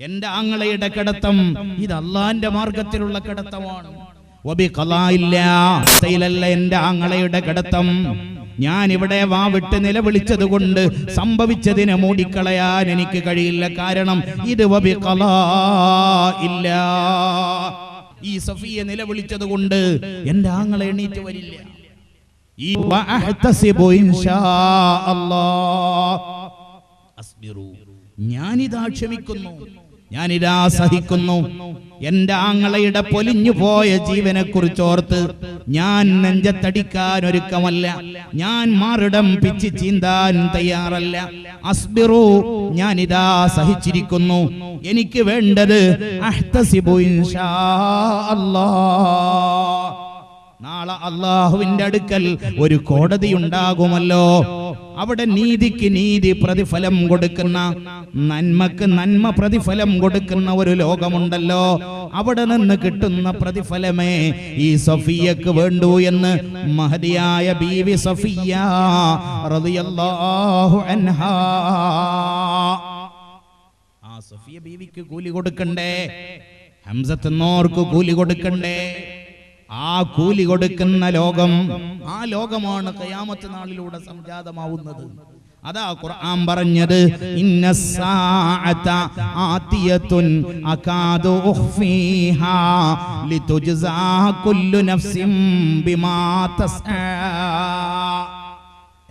എന്റെ ആങ്ങളയുടെ കിടത്തം ഇത് അള്ളാന്റെ മാർഗത്തിലുള്ള കിടത്തമാണ്. അവസ്ഥയിലല്ല എന്റെ ആങ്ങളയുടെ കിടത്തം. ഞാൻ ഇവിടെ വാവിട്ട് നിലവിളിച്ചത് കൊണ്ട് സംഭവിച്ചതിനെ മൂടിക്കളയാൻ എനിക്ക് കഴിയില്ല. കാരണം ഇത് വബി ഇല്ല ഈ സഫിയെ നിലവിളിച്ചത് കൊണ്ട് എന്റെ ആങ്ങളെ എണീറ്റ് വരില്ല. ഈ. ഞാനിതാ ക്ഷമിക്കുന്നു. ഞാനിതാ സഹിക്കുന്നു. എന്റെ ആങ്ങളയുടെ പൊലിഞ്ഞു പോയ ജീവനെ കുറിച്ചോർത്ത് ഞാൻ നെഞ്ചത്തടിക്കാൻ ഒരുക്കമല്ല. ഞാൻ മാറിടം പിച്ച് ചീന്താൻ തയ്യാറല്ല. അസ്ബിറു ഞാനിതാ സഹിച്ചിരിക്കുന്നു. എനിക്ക് വേണ്ടത് നാളെ അള്ളാഹുവിന്റെ അടുക്കൽ ഒരു കോടതി ഉണ്ടാകുമല്ലോ. അവിടെ നീതിക്ക് നീതി പ്രതിഫലം കൊടുക്കുന്ന നന്മക്ക് നന്മ പ്രതിഫലം കൊടുക്കുന്ന ഒരു ലോകമുണ്ടല്ലോ. അവിടെ നിന്ന് കിട്ടുന്ന പ്രതിഫലമേ ഈ സഫിയക്ക് വേണ്ടു എന്ന് മഹതിയായ ബീവി സഫിയ റളിയല്ലാഹു അൻഹാ. ആ സഫിയ ബീവിക്ക് കൂലി കൊടുക്കണ്ടേ? ഹംസത്തുന്നോർക്ക് കൂലി കൊടുക്കണ്ടേ? ആ കൂലി കൊടുക്കുന്ന ലോകം ആ ലോകമാണ് കയാമത്ത് നാളിലൂടെ സംജാതമാവുന്നത്. അതാ ഖുർആൻ പറഞ്ഞത്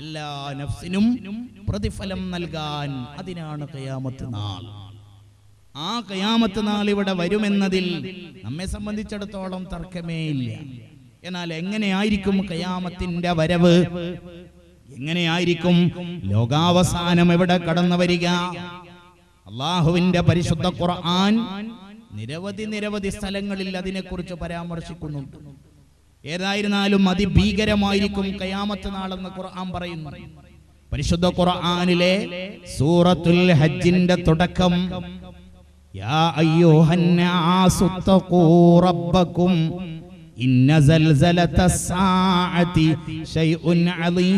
എല്ലാ നഫ്സിനും പ്രതിഫലം നൽകാൻ അതിനാണ് കയാമത്ത് നാൾ. ആ കയാമത്ത് നാൾ ഇവിടെ വരുമെന്നതിൽ നമ്മെ സംബന്ധിച്ചിടത്തോളം തർക്കമേ ഇല്ല. എന്നാൽ എങ്ങനെയായിരിക്കും കയാമത്തിന്റെ വരവ്? എങ്ങനെയായിരിക്കും ലോകാവസാനം എവിടെ കടന്നു വരിക? അള്ളാഹുവിന്റെ പരിശുദ്ധ ഖുർആൻ നിരവധി നിരവധി സ്ഥലങ്ങളിൽ അതിനെക്കുറിച്ച് പരാമർശിക്കുന്നുണ്ട്. ഏതായിരുന്നാലും അതിഭീകരമായിരിക്കും കയാമത്ത് നാളെന്ന് ഖുർആൻ പറയുന്നു. പരിശുദ്ധ ഖുർആനിലെ സൂറത്തുൽ ഹജ്ജിന്റെ തുടക്കം തഖൂ റബ്ബക്കും ഇന്ന സൽസലത്തസ്സാഅതി شيء عظيم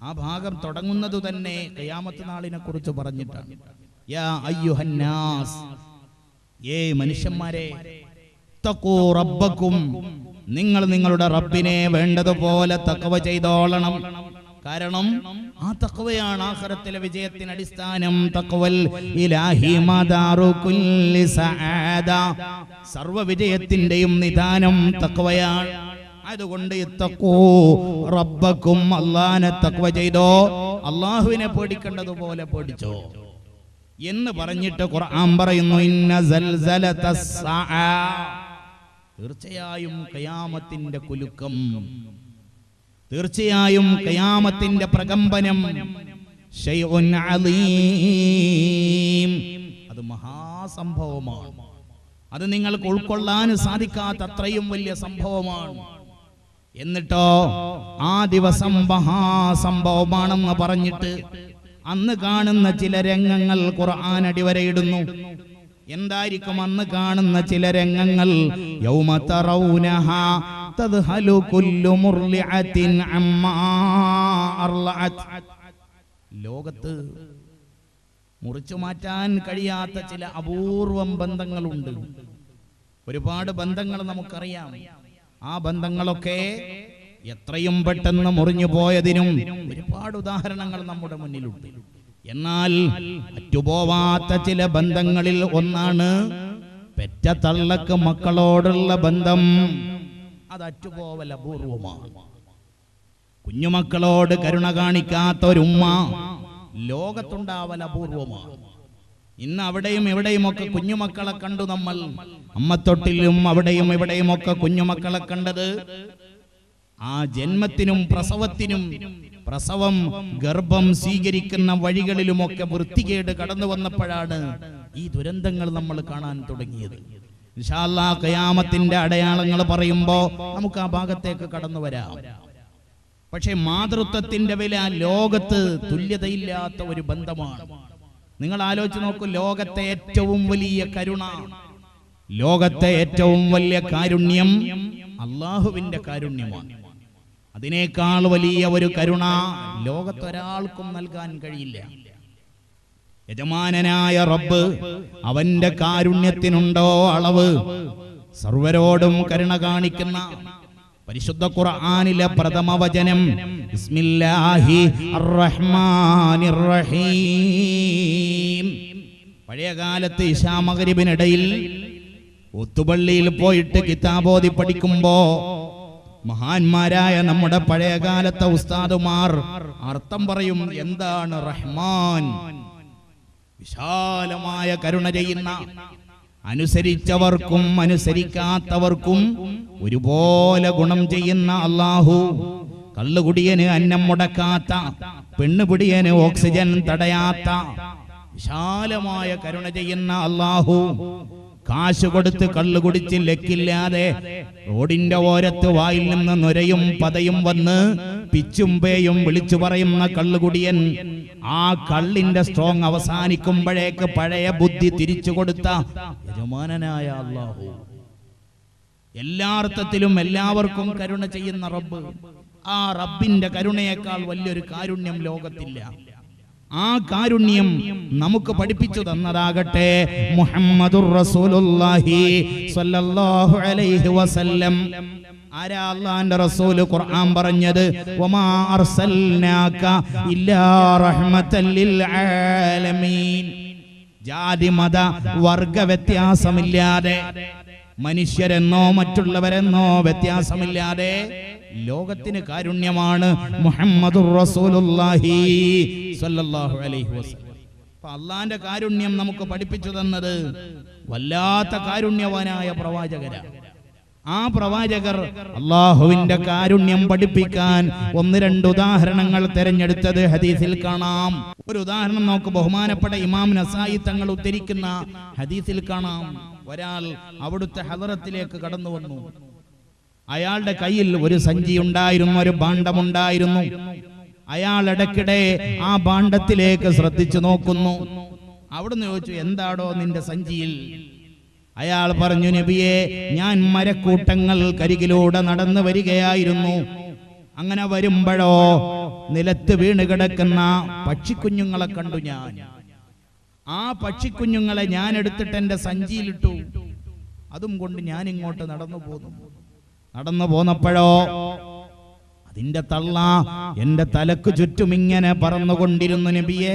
ആ ഭാഗം തുടങ്ങുന്നത് തന്നെ കയാമത്ത് നാളിനെ കുറിച്ച് പറഞ്ഞിട്ടാണ്. യാ അയ്യുഹന്നാസ്. ഏ മനുഷ്യന്മാരെ റബ്ബക്കും നിങ്ങൾ നിങ്ങളുടെ റബ്ബിനെ വേണ്ടതുപോലെ തക്കവ ചെയ്തോളണം. കാരണം ആ തക്കവയാണ് ആഖിറത്തിലെ വിജയത്തിന് അടിസ്ഥാനം. തഖവൽ ഇലാഹി മാദാറു കുല്ലി സആദ സർവ വിജയത്തിന്റെയും നിദാനം തക്കവയാണ് അതുകൊണ്ട് ഇത്തഖൂ റബ്ബക്കും അള്ളാനെ തക്വ ചെയ്തോ അള്ളാഹുവിനെ പേടിക്കേണ്ടതുപോലെ പേടിച്ചോ. എന്ന് പറഞ്ഞിട്ട് ഖുർആൻ പറയുന്നു ഇന്ന. തീർച്ചയായും കയാമത്തിന്റെ കുലുക്കം തീർച്ചയായും കയാമത്തിന്റെ പ്രകമ്പനം അത് മഹാസംഭവമാണ്. അത് നിങ്ങൾക്ക് ഉൾക്കൊള്ളാൻ സാധിക്കാത്ത അത്രയും വലിയ സംഭവമാണ്. എന്നിട്ടോ ആ ദിവസം മഹാസംഭവമാണെന്ന് പറഞ്ഞിട്ട് അന്ന് കാണുന്ന ചില രംഗങ്ങൾ ഖുർആൻ അടിവരയിടുന്നു. എന്തായിരിക്കും അന്ന് കാണുന്ന ചില രംഗങ്ങൾ യൗമ തറൗനഹാ തദ്ഹലു കുല്ലു മുർലിഅത്തിൻ അമ്മാ അർലഅത്. ലോകത്ത് മുറിച്ചു മാറ്റാൻ കഴിയാത്ത ചില അപൂർവം ബന്ധങ്ങളുണ്ട്. ഒരുപാട് ബന്ധങ്ങൾ നമുക്കറിയാം. ആ ബന്ധങ്ങളൊക്കെ എത്രയും പെട്ടെന്ന് മുറിഞ്ഞു പോയതിനും ഒരുപാട് ഉദാഹരണങ്ങൾ നമ്മുടെ മുന്നിലുണ്ട്. എന്നാൽ അറ്റുപോവാത്ത ചില ബന്ധങ്ങളിൽ ഒന്നാണ് പെറ്റ തള്ളക്ക് മക്കളോടുള്ള ബന്ധം. അത് അറ്റുപോവൽ അപൂർവമാണ് കുഞ്ഞുമക്കളോട് കരുണ കാണിക്കാത്ത ഒരു ഉമ്മ ലോകത്തുണ്ടാവൽ അപൂർവമാണ് ഇന്ന് അവിടെയും ഇവിടെയും ഒക്കെ കുഞ്ഞുമക്കളെ കണ്ടു നമ്മൾ. അമ്മത്തൊട്ടിലും അവിടെയും ഇവിടെയും ഒക്കെ കുഞ്ഞുമക്കളെ കണ്ടത് ആ ജന്മത്തിനും പ്രസവത്തിനും പ്രസവം ഗർഭം സ്വീകരിക്കുന്ന വഴികളിലുമൊക്കെ വൃത്തികേട് കടന്നു വന്നപ്പോഴാണ് ഈ ദുരന്തങ്ങൾ നമ്മൾ കാണാൻ തുടങ്ങിയത്. ഇൻഷാല്ലാ അടയാളങ്ങൾ പറയുമ്പോ നമുക്ക് ആ ഭാഗത്തേക്ക് കടന്നു വരാം. പക്ഷെ മാതൃത്വത്തിന്റെ വില ലോകത്ത് തുല്യതയില്ലാത്ത ഒരു ബന്ധമാണ്. നിങ്ങൾ ആലോചിച്ച് നോക്കൂ ലോകത്തെ ഏറ്റവും വലിയ കരുണ ലോകത്തെ ഏറ്റവും വലിയ കാരുണ്യം അള്ളാഹുവിന്റെ കാരുണ്യമാണ്. അതിനേക്കാൾ വലിയ ഒരു കരുണ ലോകത്തൊരാൾക്കും നൽകാൻ കഴിയില്ല. യജമാനനായ റബ്ബ് അവന്റെ കാരുണ്യത്തിനുണ്ടോ അളവ്? സർവരോടും കരുണ കാണിക്കുന്ന പരിശുദ്ധ ഖുർആനിലെ പ്രഥമ വചനം ബിസ്മില്ലാഹി അർറഹ്മാനിർ റഹീം പഴയ കാലത്ത് ഇശാമകരിബിനിടയിൽ ഒത്തുപള്ളിയിൽ പോയിട്ട് കിതാബോധി പഠിക്കുമ്പോ മഹാന്മാരായ നമ്മുടെ പഴയകാലത്തെ ഉസ്താദുമാർ അർത്ഥം പറയും എന്താണ് റഹ്മാൻ? വിശാലമായ കരുണ ചെയ്യുന്ന അനുസരിച്ചവർക്കും അനുസരിക്കാത്തവർക്കും ഒരുപോലെ ഗുണം ചെയ്യുന്ന അള്ളാഹു കള്ളുകുടിയന് അന്നം മുടക്കാത്ത പെണ്ണുപിടിയന് ഓക്സിജൻ തടയാത്ത വിശാലമായ കരുണ ചെയ്യുന്ന അള്ളാഹു കാശ് കൊടുത്ത് കള്ളു കുടിച്ച് ലക്കില്ലാതെ റോഡിന്റെ ഓരത്ത് വായിൽ നിന്ന് നുരയും പതയും വന്ന് പിച്ചും പേയും വിളിച്ചു പറയുന്ന കള്ളുകുടിയൻ ആ കള്ളിന്റെ സ്ട്രോങ് അവസാനിക്കുമ്പോഴേക്ക് പഴയ ബുദ്ധി തിരിച്ചു കൊടുത്ത യജമാനനായ അള്ളാഹു എല്ലാ അർത്ഥത്തിലും എല്ലാവർക്കും കരുണ ചെയ്യുന്ന റബ്ബ്. ആ റബ്ബിന്റെ കരുണയേക്കാൾ വലിയൊരു കാരുണ്യം ലോകത്തില്ല. ആ കാരുണ്യം നമുക്ക് പഠിപ്പിച്ചു തന്നതാകട്ടെ. മുഹമ്മദുർ റസൂലുള്ളാഹി സ്വല്ലല്ലാഹു അലൈഹി വസല്ലം. ആരാ അള്ളാന്റെ റസൂൽ ഖുർആൻ പറഞ്ഞത്? വമാ അർസൽനാക ഇല്ലാ റഹ്മത്തൻ ലിൽ ആലമീൻ. ജാതി മത വർഗ വ്യത്യാസമില്ലാതെ മനുഷ്യരെന്നോ മറ്റുള്ളവരെന്നോ വ്യത്യാസമില്ലാതെ ലോകത്തിന് കാരുണ്യമാണ് മുഹമ്മദ് അള്ളാന്റെ കാരുണ്യം നമുക്ക് പഠിപ്പിച്ചു തന്നത് വല്ലാത്ത കാരുണ്യവാനായ പ്രവാചകരാണ് ആ പ്രവാചകർ അള്ളാഹുവിന്റെ കാരുണ്യം പഠിപ്പിക്കാൻ ഒന്ന് രണ്ട് ഉദാഹരണങ്ങൾ തെരഞ്ഞെടുത്തത് ഹദീസിൽ കാണാം. ഒരു ഉദാഹരണം നമുക്ക് ബഹുമാനപ്പെട്ട ഇമാം നസായി തങ്ങൾ ഉദ്ധരിക്കുന്ന ഹദീസിൽ കാണാം. ഒരാൾ അവിടുത്തെ ഹദറത്തിലേക്ക് കടന്നു വന്നു അയാളുടെ കയ്യിൽ ഒരു സഞ്ചി ഉണ്ടായിരുന്നു ഒരു ഭാണ്ഡമുണ്ടായിരുന്നു. അയാൾ ഇടയ്ക്കിടെ ആ ഭാണ്ഡത്തിലേക്ക് ശ്രദ്ധിച്ചു നോക്കുന്നു. അവിടുന്ന് ചോദിച്ചു എന്താടോ നിന്റെ സഞ്ചിയിൽ? അയാൾ പറഞ്ഞു നബിയെ ഞാൻ മരക്കൂട്ടങ്ങൾ കരികിലൂടെ നടന്നു വരികയായിരുന്നു. അങ്ങനെ വരുമ്പോഴോ നിലത്ത് വീണ് കിടക്കുന്ന പക്ഷിക്കുഞ്ഞുങ്ങളെ കണ്ടു ഞാൻ. ആ പക്ഷിക്കുഞ്ഞുങ്ങളെ ഞാൻ എടുത്തിട്ട് എന്റെ സഞ്ചിയിലിട്ടു. അതും കൊണ്ട് ഞാൻ ഇങ്ങോട്ട് നടന്നു പോന്നു നടന്നു പോന്നപ്പോഴോ? അതിന്റെ തള്ള എന്റെ തലക്ക് ചുറ്റും ഇങ്ങനെ പറന്നുകൊണ്ടിരുന്നു നബിയേ.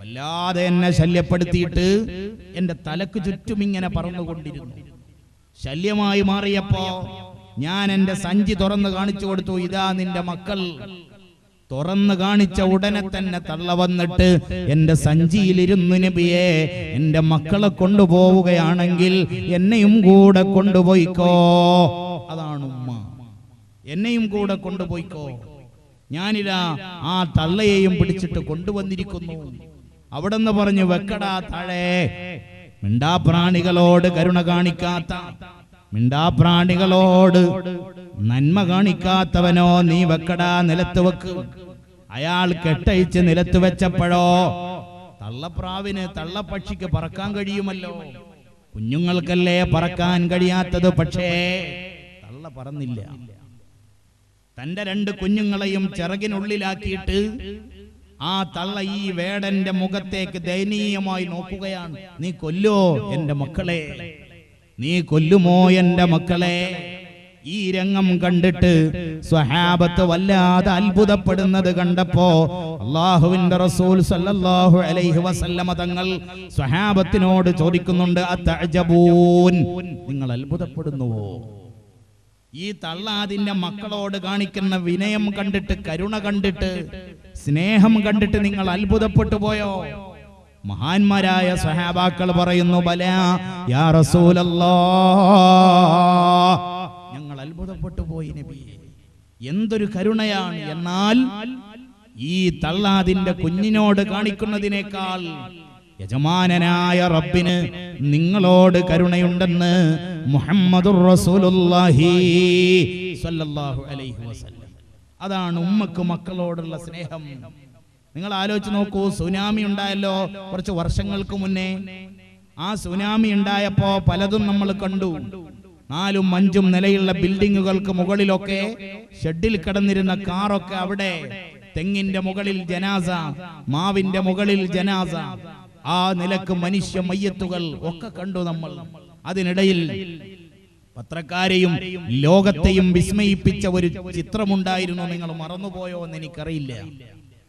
വല്ലാതെ എന്നെ ശല്യപ്പെടുത്തിയിട്ട് എന്റെ തലക്ക് ചുറ്റും ഇങ്ങനെ പറന്നുകൊണ്ടിരുന്നു. ശല്യമായി മാറിയപ്പോ ഞാൻ എന്റെ സഞ്ചി തുറന്ന് കാണിച്ചു കൊടുത്തു ഇതാ നിന്റെ മക്കൾ. തുറന്നു കാണിച്ച ഉടനെ തന്നെ തള്ള വന്നിട്ട് എന്റെ സഞ്ചിയിലിരുന്നു നബിയെ എന്റെ മക്കളെ കൊണ്ടുപോവുകയാണെങ്കിൽ എന്നെയും കൂടെ കൊണ്ടുപോയിക്കോ. അതാണ് ഉമ്മ. എന്നെയും കൂടെ കൊണ്ടുപോയിക്കോ. ഞാനിതാ ആ തള്ളയെയും പിടിച്ചിട്ട് കൊണ്ടുവന്നിരിക്കുന്നു. അവിടെ നിന്ന് പറഞ്ഞു വെക്കടാ താഴെ മിണ്ടാപ്രാണികളോട് കരുണ കാണിക്കാത്ത മിണ്ടാപ്രാണികളോട് നന്മ കാണിക്കാത്തവനോ നീ വെക്കടാ നിലത്ത് വെക്ക്. അയാൾ കെട്ടയിച്ച് നിലത്ത് വെച്ചപ്പോഴോ തള്ളപ്രാവിന് തള്ളപ്പക്ഷിക്ക് പറക്കാൻ കഴിയുമല്ലോ. കുഞ്ഞുങ്ങൾക്കല്ലേ പറക്കാൻ കഴിയാത്തത്? പക്ഷേ തള്ള പറന്നില്ല. തന്റെ രണ്ട് കുഞ്ഞുങ്ങളെയും ചിറകിനുള്ളിലാക്കിയിട്ട് ആ തള്ള ഈ വേടന്റെ മുഖത്തേക്ക് ദയനീയമായി നോക്കുകയാണ്. നീ കൊല്ലോ എന്റെ മക്കളെ. നീ കൊല്ലുമോ എന്റെ മക്കളെ? ഈ രംഗം കണ്ടിട്ട് സ്വഹാബത്ത് വല്ലാതെ അത്ഭുതപ്പെടുന്നത് കണ്ടപ്പോ അള്ളാഹുവിന്റെ റസൂൽ സല്ലല്ലാഹു അലൈഹി വസല്ലമ തങ്ങൾ സ്വഹാബത്തിനോട് ചോദിക്കുന്നുണ്ട് നിങ്ങൾ അത്ഭുതപ്പെടുന്നുവോ? ഈ തള്ളാതിന്റെ മക്കളോട് കാണിക്കുന്ന വിനയം കണ്ടിട്ട് കരുണ കണ്ടിട്ട് സ്നേഹം കണ്ടിട്ട് നിങ്ങൾ അത്ഭുതപ്പെട്ടു പോയോ? മഹാന്മാരായ സഹാബാക്കൾ പറയുന്നു ബല യാ ഞങ്ങൾ അത്ഭുതപ്പെട്ടു പോയി നബിയെ എന്തൊരു കരുണയാണ്. എന്നാൽ ഈ തള്ളാതിന്റെ കുഞ്ഞിനോട് കാണിക്കുന്നതിനേക്കാൾ യജമാനനായ റബ്ബിന് നിങ്ങളോട് കരുണയുണ്ടെന്ന് മുഹമ്മദുർ റസൂലുള്ളാഹി അലൈഹി വസല്ലം. അതാണ് ഉമ്മക്ക് മക്കളോടുള്ള സ്നേഹം. നിങ്ങൾ ആലോചിച്ച് നോക്കൂ സുനാമി ഉണ്ടായല്ലോ കുറച്ച് വർഷങ്ങൾക്ക് മുന്നേ. ആ സുനാമി ഉണ്ടായപ്പോ പലതും നമ്മൾ കണ്ടു. നാലും അഞ്ചും നിലയുള്ള ബിൽഡിങ്ങുകൾക്ക് മുകളിലൊക്കെ ഷെഡിൽ കിടന്നിരുന്ന കാറൊക്കെ അവിടെ. തെങ്ങിന്റെ മുകളിൽ ജനാസ മാവിന്റെ മുകളിൽ ജനാസ. ആ നിലയ്ക്ക് മനുഷ്യ മയ്യത്തുകൾ ഒക്കെ കണ്ടു നമ്മൾ. അതിനിടയിൽ പത്രക്കാരെയും ലോകത്തെയും വിസ്മയിപ്പിച്ച ഒരു ചിത്രമുണ്ടായിരുന്നു. നിങ്ങൾ മറന്നുപോയോ എന്ന് എനിക്കറിയില്ല.